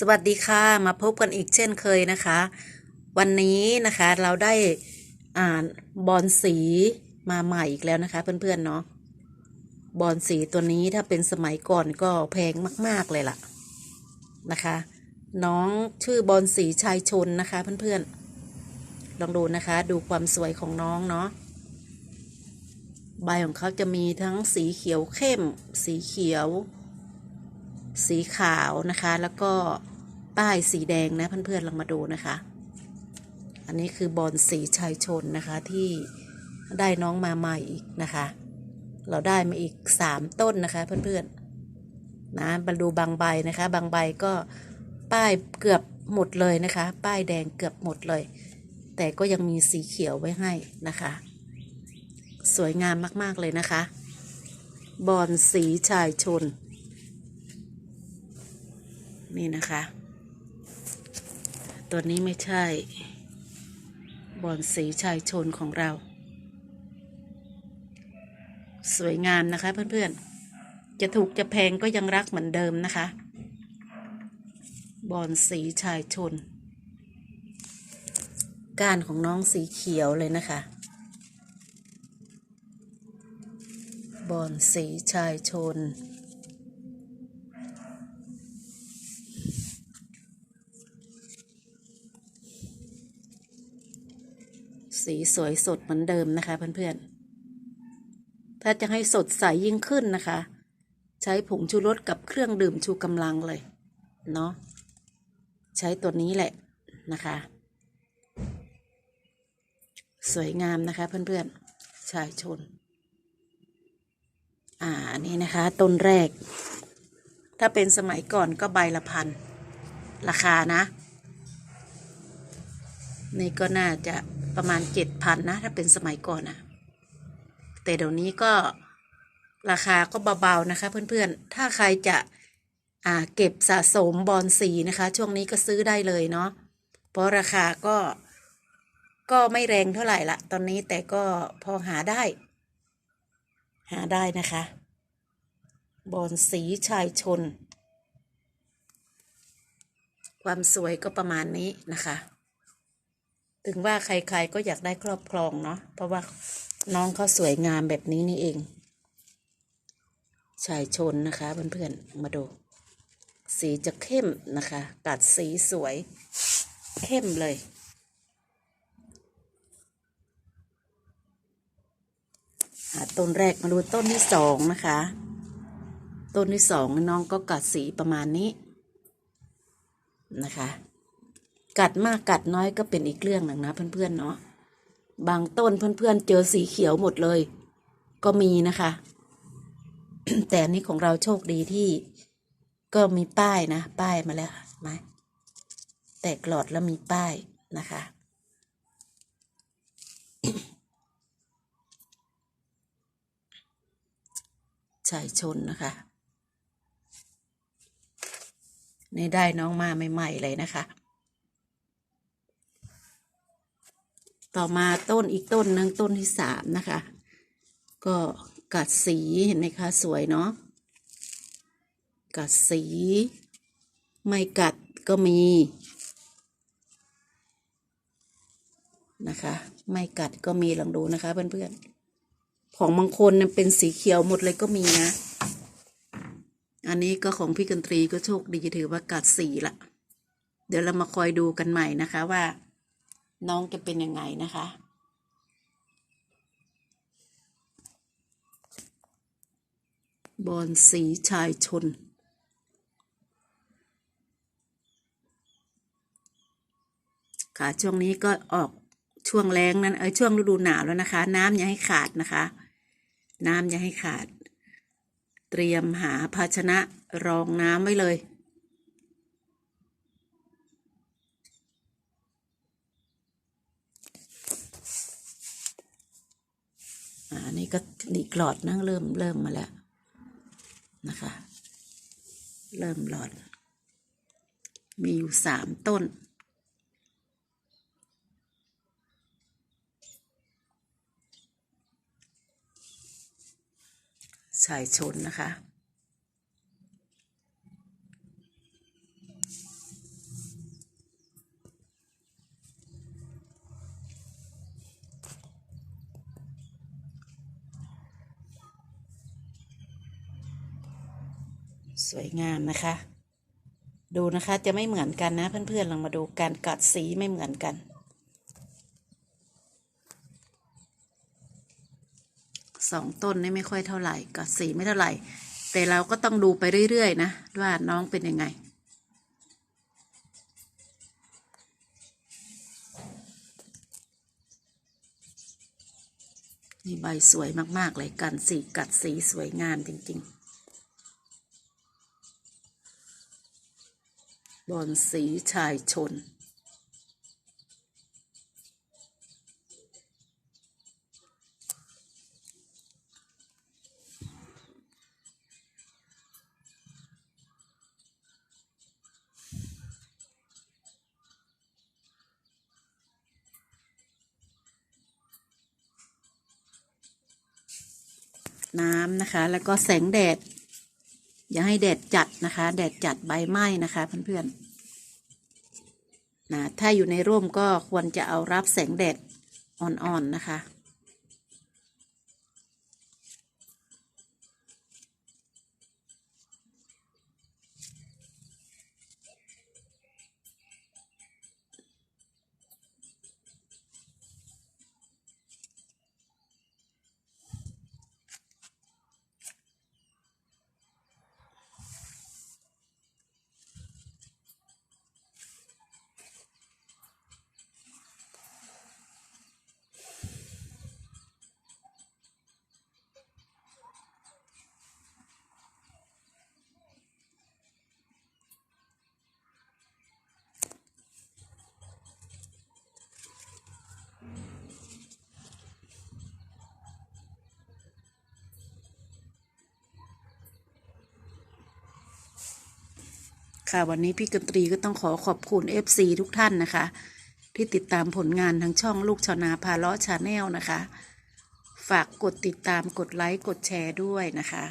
สวัสดีค่ะมาพบกันอีกเช่นเคยนะคะ วันนี้นะคะเราได้อ่านบอลสีมาใหม่อีกแล้วนะคะ เพื่อนๆเนาะบอลสีตัวนี้ถ้าเป็นสมัยก่อนก็แพงมาก ๆเลยล่ะนะคะ น้องชื่อบอลสีชายชนนะคะ เพื่อนๆ ลองดูนะคะ ดูความสวยของน้องเนาะใบของเขาจะมีทั้งสีเขียวเข้ม สีเขียว สีขาวนะคะ แล้วก็ป้ายสีแดงนะเพื่อนๆลองมาดูนะคะ อันนี้คือบอลสีชายชนนะคะที่ได้น้องมาใหม่อีกนะคะ เราได้มาอีกสามต้นนะคะเพื่อนๆนะมาดูบางใบนะคะ บางใบก็ป้ายเกือบหมดเลยนะคะ ป้ายแดงเกือบหมดเลย แต่ก็ยังมีสีเขียวไว้ให้นะคะ สวยงามมากๆเลยนะคะ บอลสีชายชน นี่นะคะ ตัวนี้ไม่ใช่บอนสีชายชนของเรา สวยงามนะคะเพื่อนๆ จะถูกจะแพงก็ยังรักเหมือนเดิมนะคะ บอนสีชายชน ก้านของน้องสีเขียวเลยนะคะ บอนสีชายชน สีสวยสดเหมือนเดิมนะคะ เพื่อนๆ ถ้าจะให้สดใสยิ่งขึ้นนะคะ ใช้ผงชูรสกับเครื่องดื่มชูกำลังเลย เนาะใช้ตัวนี้แหละนะคะ สวยงามนะคะเพื่อนๆ ชายชน อ่าอันนี้นะคะ ต้นแรก ถ้าเป็นสมัยก่อนก็ใบละพัน ราคานะ นี่ก็น่าจะ ประมาณเจ็ดพันนะ ถ้าเป็นสมัยก่อนนะแต่เดี๋ยวนี้ก็ราคาก็เบาๆนะคะ เพื่อนๆ ถ้าใครจะอ่าเก็บสะสมบอลสีนะคะ ช่วงนี้ก็ซื้อได้เลยเนาะเพราะราคาก็ก็ไม่แรงเท่าไหร่ละตอนนี้แต่ก็พอหาได้ หาได้นะคะ บอลสีชายชน ความสวยก็ประมาณนี้นะคะ ถึงว่าใครๆก็อยากได้ครอบครองเนาะเพราะว่าน้องเขาสวยงามแบบนี้นี่เองชายชนนะคะเพื่อนๆมาดู สีจะเข้มนะคะกัดสีสวยเข้มเลยต้นแรกมาดูต้นที่สองนะคะ ต้นที่สองน้องก็กัดสีประมาณนี้นะคะ กัดมากกัดน้อยก็เป็นอีกเรื่องหนึ่งนะเพื่อนๆเนาะบางต้นเพื่อนๆเจอสีเขียวหมดเลย ก็มีนะคะ แต่อันนี้ของเราโชคดีที่ ก็มีป้ายนะ ป้ายมาแล้วไหมแตกหลอดแล้วมีป้ายนะคะชายชนนะคะในได้น้องมาใหม่ ๆ เลยนะคะ ต่อมาต้นอีกต้นหนึ่งต้นที่สามนะคะ ก็กัดสีเห็นไหมคะสวยเนาะกัดสี ไม่กัดก็มีนะคะ ไม่กัดก็มีลองดูนะคะเพื่อนๆของบางคนเนี่ยเป็นสีเขียวหมดเลยก็มีนะ อันนี้ก็ของพี่กันตรีก็โชคดีถือว่ากัดสีละเดี๋ยวเรามาคอยดูกันใหม่นะคะว่า น้องจะเป็นยังไงนะคะ บอลสีชายชน ค่ะช่วงนี้ก็ออกช่วงแรงนั้นเออช่วงฤดูหนาวแล้วนะคะ น้ำอย่าให้ขาดนะคะ น้ำอย่าให้ขาด เตรียมหาภาชนะรองน้ำไว้เลย อันนี้ก็ดีกรอดนั่งเริ่มเริ่มมาแล้วนะคะ เริ่มหลอด มีอยู่สามต้น สายชนนะคะ สวยงามนะคะ ดูนะคะจะไม่เหมือนกันนะเพื่อนๆลองมาดูการกัดสีไม่เหมือนกัน สองต้นนี่ไม่ค่อยเท่าไหร่กัดสีไม่เท่าไหร่ แต่เราก็ต้องดูไปเรื่อยๆนะว่าน้องเป็นยังไงนี่ใบสวยมาก ๆ เลยกันสีกัดสีสวยงามจริง ๆ บอนสีชายชน น้ำนะคะ แล้วก็แสงแดด อย่าให้แดดจัดนะคะ แดดจัดใบไหม้นะคะเพื่อนๆนะถ้าอยู่ในร่มก็ควรจะเอารับแสงแดดอ่อนๆนะคะ ค่ะวันนี้พี่กันตรีก็ต้องขอขอบคุณ FC ทุกท่านนะคะ ที่ติดตามผลงานทางช่องลูกชาวนาพาล้อชาแนลนะคะ ฝากกดติดตามกดไลค์กดแชร์ด้วยนะคะ